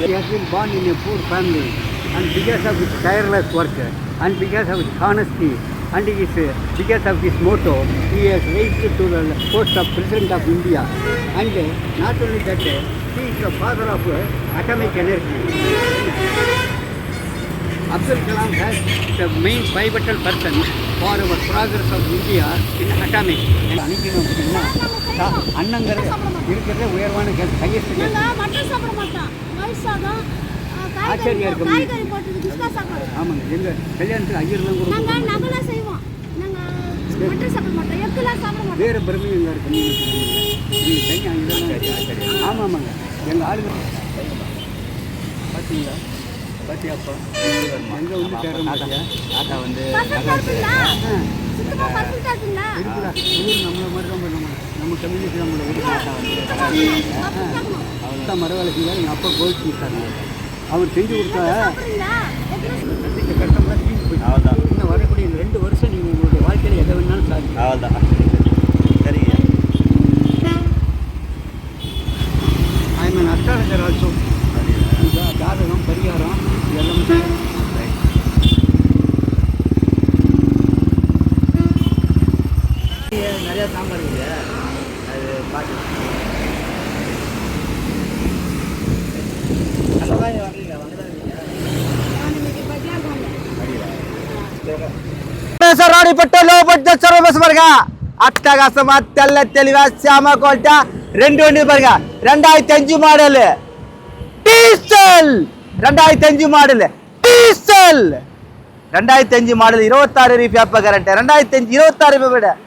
He has been born in a poor family and because of his tireless work and because of his honesty and his, because of his motto, he has raised to the post of President of India. And not only that, he is the father of atomic energy. Abdul Kalam the main pivotal person for our progress of India in atomic. அனுப்பினோம் அப்படின்னா அண்ணங்கிற இருக்கிறதே உயர்வான highest நாங்க mutton சாப்பிட மாட்டோம் சாதம் ஆ, ஆச்சரியம் காய்கறி இருக்கு. காய்கறி போட்டது குஸ்கா சாப்பாடு. ஆமாங்க. எங்கள் கல்யாணத்துக்கு ஐயர்லாம் கூட நாங்க நகலாம் செய்வோம். நாங்க மட்டன் சாப்பிட மாட்டோம். எக்குலாம் சாப்பிட மாட்டோம். வேறு பெருமையும் எங்கள் இருக்கு. நீங்கள் தனி இதெல்லாம் ஆமாம் ஆமாங்க. எங்கள் ஆளுங்க பார்த்தீங்களா பாத்தியாப்பா? எங்கே வந்து தேடுறோம் பாத்தியா தாத்தா வந்து நம்மளை மாதிரி தான் நம்ம நம்ம கம்யூனிட்டி நம்மளை தாத்தா வந்து இருக்கணும் அப்பா மரவேலை செஞ்சால் எங்கள் அப்பா கோல் கொடுத்தாங்க அவர் செஞ்சு கொடுத்தா தீர்ந்து போய் இன்னும் அப்படிப்பட்ட லோ பட்ஜெட் சர்வ பஸ் பாருங்க. அட்டகாசமா தெல்ல தெளிவா சாம கோல்ட்டா ரெண்டு வண்டி பாருங்க. ரெண்டாயிரத்தி அஞ்சு மாடல் டீசல். ரெண்டாயிரத்தி அஞ்சு மாடல் டீசல். ரெண்டாயிரத்தி அஞ்சு மாடல் இருபத்தாறு ரூபாய் கரண்ட் ரெண்டாயிரத்தி அஞ்சு இருபத்தாறு ரூபாய்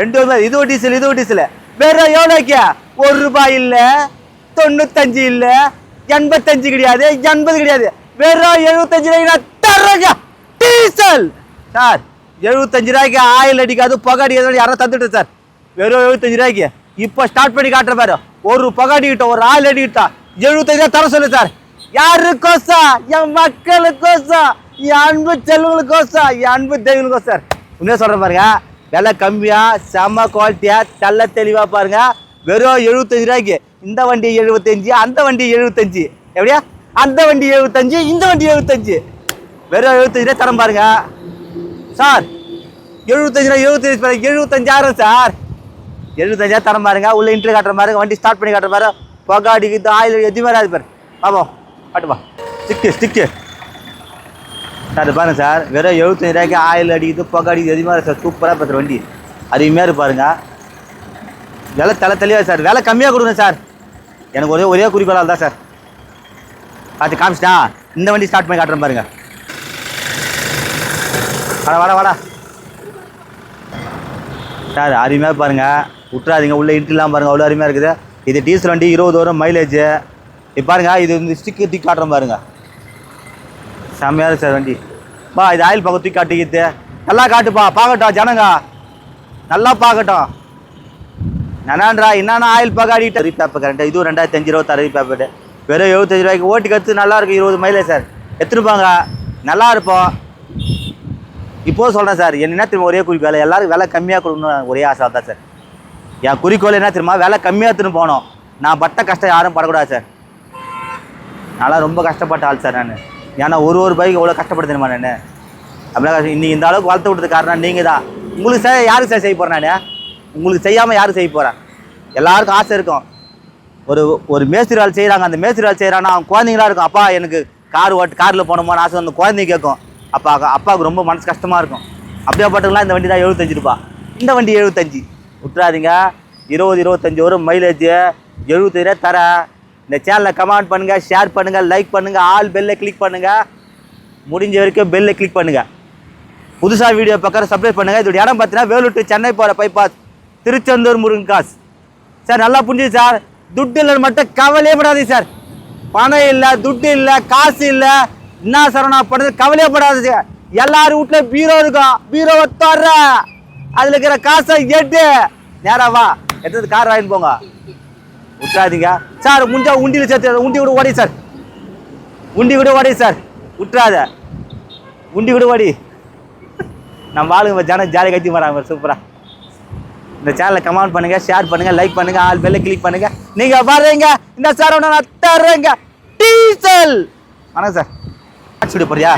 ரெண்டு இதுவும் டீசல் இதுவும் டீசல் வேற எவ்வளோக்கு ஒரு ரூபாய் இல்லை. தொண்ணூத்தஞ்சு இல்லை. எண்பத்தஞ்சு கிடையாது. எண்பது கிடையாது. வெறும் எழுபத்தஞ்சு ரூபாய் தர்றங்க. டீசல். சார் எழுபத்தஞ்சு ரூபாய்க்கு ஆயில் அடிக்காது புகை அடிக்காது யாரும் தந்துட்டு சார் வெறும் எழுபத்தஞ்சு ரூபாய்க்கு. இப்போ ஸ்டார்ட் பண்ணி காட்டுற பாரு. ஒரு புகை அடிக்கிட்டோம் ஒரு ஆயில் அடிக்கிட்டா எழுபத்தஞ்சு ரூபா தர சொல்லு சார். யாருக்கோசா என் மக்களுக்கோசா என் அன்பு செல்வங்களுக்கோசா என் அன்பு தெய்வங்களுக்கோ சார். உண்மையாக சொல்கிறேன் பாருங்க. விலை கம்மியாக செம குவாலிட்டியாக தள்ள தெளிவாக பாருங்க. வெறும் எழுபத்தஞ்சு ரூபாய்க்கு. இந்த வண்டி எழுபத்தஞ்சு அந்த வண்டி எழுபத்தஞ்சு. எப்படியா? அந்த வண்டி எழுபத்தஞ்சு இந்த வண்டி எழுபத்தஞ்சு. வெறும் எழுபத்தஞ்சு ரூபா தரம் பாருங்க. சார் எழுபத்தஞ்சு ரூபா எழுபத்தஞ்சு எழுபத்தஞ்சாயிரம் சார். எழுபத்தஞ்சாயிரம் தர பாருங்க உள்ள இன்ட்ரி காட்டுற பாருங்க வண்டி ஸ்டார்ட் பண்ணி காட்டுற பாரு புகை அடிக்குது ஆயில் எதுவுமே வராது பாரு. பாப்போம் காட்டுப்பா ஸ்டிக்கு ஸ்டிக்கு சார் இது பாருங்க சார் வெறும் எழுபத்தஞ்சு ரூபாய்க்கு ஆயில் அடிக்குது புகை அடிக்குது எதுவுமே சார். சூப்பராக பார்த்துற வண்டி. அருமையாக இருப்பாருங்க விலை தலை தெளிவாக சார். விலை கம்மியாக கொடுங்க சார். எனக்கு ஒரே ஒரே குறிக்கோளாக தான் சார். பார்த்து காமிச்சிட்டா? இந்த வண்டி ஸ்டார்ட் பண்ணி காட்டுறேன் பாருங்கள் வாடா வாடா வாடா. சார் அருமையாக பாருங்க. விட்றாதீங்க உள்ளே இன்ட்ரிலாம் பாருங்கள் அவ்வளோ அருமையாக இருக்குது. இது டீசல் வண்டி இருபது வரும் மைலேஜ் இப்போ பாருங்க இது வந்து ஸ்டிக்கு தூக்கி காட்டுறோம் பாருங்க. செம்மையாக சார் வண்டி. பா இது ஆயில் பக்கம் தூக்கி காட்டிக்கிது நல்லா காட்டுப்பா பார்க்கட்டும் ஜனங்க. நல்லா பார்க்கட்டும் என்னன்றா என்னென்ன ஆயில் பகாடிட்டு ரீபேப்பர் கரண்ட் இதுவும் ரெண்டாயிரத்தி அஞ்சு இருபத்தாறு ரீபேப்பர் வெறும் எழுபத்தஞ்சு ரூபாய்க்கு ஓட்டி கற்று நல்லா இருபது மைலேஜ் சார். எடுத்துருப்பாங்க நல்லா இருப்போம். இப்போ சொல்கிறேன் சார் என்ன திரும்ப ஒரே குறிக்கோள் எல்லாருக்கும் விலை கம்மியாக கொடுக்கணும் ஒரே ஆசை தான் சார். என் குறிக்கோள் என்ன தெரியுமா விலை கம்மியாக திரும்ப போகணும். நான் பட்ட கஷ்டம் யாரும் படக்கூடாது சார். நான்லாம் ரொம்ப கஷ்டப்பட்ட ஆள் சார் நான். ஏன்னா ஒரு ஒரு பைக் எவ்வளோ கஷ்டப்படுத்தணுமா நான்? அப்படின்னா இன்னைக்கு இந்த அளவுக்கு வளர்த்து விட்டது காரணம் நீங்கள் தான். உங்களுக்கு சார் யாருக்கு சார் செய்ய போகிறேன் நான்? உங்களுக்கு செய்யாமல் யாரும் செய்ய போகிறேன் எல்லாருக்கும் ஆசை இருக்கும். ஒரு ஒரு மேஸ்திரி வேலை செய்கிறாங்க அந்த மேஸ்திரி வேலை செய்கிறான்னா அவன் குழந்தைங்களா இருக்கும். அப்பா எனக்கு கார் ஓட்டு காரில் போனோமான்னு ஆசை அந்த குழந்தைங்க கேட்கும். அப்பா அப்பாவுக்கு ரொம்ப மனசு கஷ்டமாக இருக்கும். அப்படியாப்பட்டவங்களாம் இந்த வண்டி தான் எழுபத்தஞ்சு ரூபா இந்த வண்டி எழுபத்தஞ்சு. விட்டுறாதீங்க. இருபது இருபத்தஞ்சி வரும் மைலேஜ் எழுபத்தஞ்சு ரூபா தர. இந்த சேனலை கமெண்ட் பண்ணுங்கள் ஷேர் பண்ணுங்கள் லைக் பண்ணுங்கள் ஆல் பெல்லை கிளிக் பண்ணுங்கள் முடிஞ்ச வரைக்கும் பெல்லை கிளிக் பண்ணுங்கள் புதுசாக வீடியோ பக்கம் சப்ஸ்கிரைப் பண்ணுங்கள் இதோட இடம் பார்த்தீங்கன்னா வேலூர் சென்னை போகிற பைபாஸ் திருச்செந்தூர் முருங்கன்காஸ் சார் நல்லா புரிஞ்சுது சார். துட்டு இல்லைன்னு மட்டும் கவலையே படாதீங்க சார். பணம் இல்லை துட்டு இல்லை காசு இல்லை. என்ன சார் நான் பண்ணுறது கவலையே படாதீங்க வீட்டில் பீரோ இருக்கும் பீரோவை தர்ற அதில் இருக்கிற காசை எட்டு நேரா வா. எடுத்தது கார் வாங்கிட்டு போங்க. விட்டுறாதீங்க. சார் முடிஞ்சா உண்டியில் சேர்த்து உண்டி கூட ஓடி சார். உண்டி கூட ஓடி சார். விட்டுறாத. உண்டி கூட ஓடி. நம்ம ஆளுங்க ஜனம் ஜாலி கத்தி வராங்க சூப்பராக இந்த சேனலை கமெண்ட் பண்ணுங்க ஷேர் பண்ணுங்க லைக் பண்ணுங்க ஆல் பெல்ல கிளிக் பண்ணுங்க. நீங்க வர்றீங்க. இந்த சார் நான் தர்றேங்க. டீசல். வணக்கம் சார். ஸ்டுடியோ போறியா?